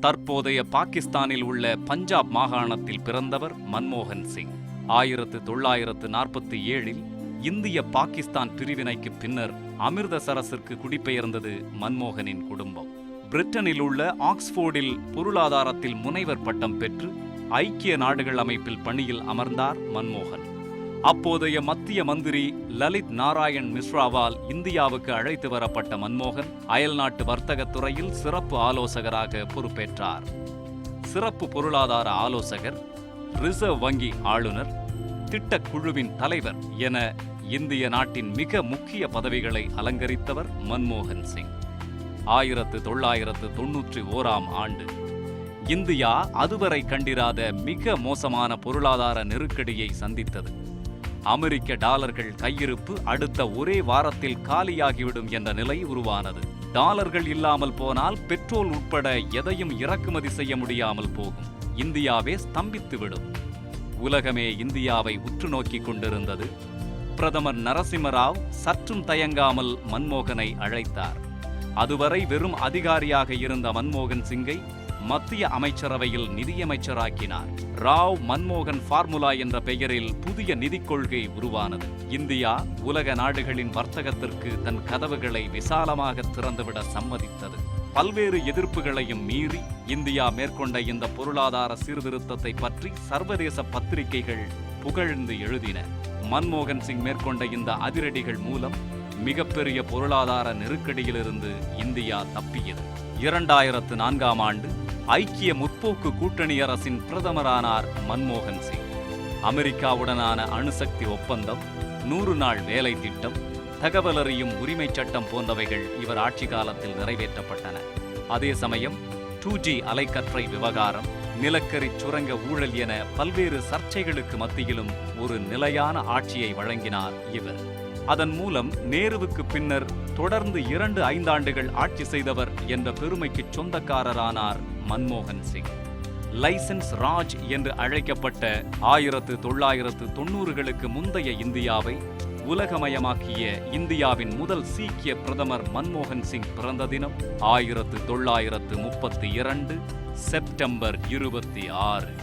தற்போதைய பாகிஸ்தானில் உள்ள பஞ்சாப் மாகாணத்தில் பிறந்தவர் மன்மோகன் சிங். ஆயிரத்து தொள்ளாயிரத்து நாற்பத்தி ஏழில் இந்திய பாகிஸ்தான் பிரிவினைக்கு பின்னர் அமிர்தசரஸிற்கு குடிபெயர்ந்தது மன்மோகனின் குடும்பம். பிரிட்டனில் உள்ள ஆக்ஸ்போர்டில் பொருளாதாரத்தில் முனைவர் பட்டம் பெற்று ஐக்கிய நாடுகள் அமைப்பில் பணியில் அமர்ந்தார் மன்மோகன். அப்போதைய மத்திய மந்திரி லலித் நாராயண் மிஸ்ராவால் இந்தியாவுக்கு அழைத்து வரப்பட்ட மன்மோகன் அயல்நாட்டு வர்த்தகத் துறையில் சிறப்பு ஆலோசகராக பொறுப்பேற்றார். சிறப்பு பொருளாதார ஆலோசகர் ரிசர்வ் வங்கி ஆளுநர் திட்டக் குழுவின் தலைவர் என இந்திய நாட்டின் மிக முக்கிய பதவிகளை அலங்கரித்தவர் மன்மோகன் சிங். ஆயிரத்து தொள்ளாயிரத்து தொன்னூற்றி ஓராம் ஆண்டு. இந்தியா அதுவரை கண்டிராத மிக மோசமான பொருளாதார நெருக்கடியை சந்தித்தது. அமெரிக்க டாலர்கள் கையிருப்பு அடுத்த ஒரே வாரத்தில் காலியாகிவிடும் என்ற நிலை உருவானது. டாலர்கள் இல்லாமல் போனால் பெட்ரோல் உட்பட எதையும் இறக்குமதி செய்ய முடியாமல் போகும். இந்தியாவே ஸ்தம்பித்துவிடும். உலகமே இந்தியாவை உற்று நோக்கிக் கொண்டிருந்தது. பிரதமர் நரசிம்மராவ் சற்றும் தயங்காமல் மன்மோகனை அழைத்தார். அதுவரை வெறும் அதிகாரியாக இருந்த மன்மோகன் சிங்கை மத்திய அமைச்சரவையில் நிதியமைச்சராக்கினார். ராவ் மன்மோகன் ஃபார்முலா என்ற பெயரில் புதிய நிதிக் கொள்கை உருவானது. இந்தியா உலக நாடுகளின் வர்த்தகத்திற்கு தன் கதவுகளை விசாலமாக திறந்துவிட சம்மதித்தது. பல்வேறு எதிர்ப்புகளையும் மீறி இந்தியா மேற்கொண்ட இந்த பொருளாதார சீர்திருத்தத்தை பற்றி சர்வதேச பத்திரிகைகள் புகழ்ந்து எழுதின. மன்மோகன் சிங் மேற்கொண்ட இந்த அதிரடிகள் மூலம் மிகப்பெரிய பொருளாதார நெருக்கடியிலிருந்து இந்தியா தப்பியது. இரண்டாயிரத்து நான்காம் ஆண்டு ஐக்கிய முற்போக்கு கூட்டணி அரசின் பிரதமரானார் மன்மோகன் சிங். அமெரிக்காவுடனான அணுசக்தி ஒப்பந்தம் நூறு நாள் வேலை திட்டம் தகவல் அறியும் உரிமைச் சட்டம் போன்றவைகள் இவர் ஆட்சி காலத்தில் நிறைவேற்றப்பட்டன. அதே சமயம் டூ ஜி அலைக்கற்றை விவகாரம் நிலக்கரி சுரங்க ஊழல் என பல்வேறு சர்ச்சைகளுக்கு மத்தியிலும் ஒரு நிலையான ஆட்சியை வழங்கினார் இவர். அதன் மூலம் நேருவுக்கு பின்னர் தொடர்ந்து இரண்டு ஐந்தாண்டுகள் ஆட்சி செய்தவர் என்ற பெருமைக்கு சொந்தக்காரரானார் மன்மோகன் சிங். லைசன்ஸ் ராஜ் என்று அழைக்கப்பட்ட ஆயிரத்து தொள்ளாயிரத்து தொண்ணூறுகளுக்கு முந்தைய இந்தியாவை உலகமயமாக்கிய இந்தியாவின் முதல் சீக்கிய பிரதமர் மன்மோகன் சிங் பிறந்த தினம் ஆயிரத்து தொள்ளாயிரத்து முப்பத்தி இரண்டு செப்டம்பர் இருபத்தி ஆறு.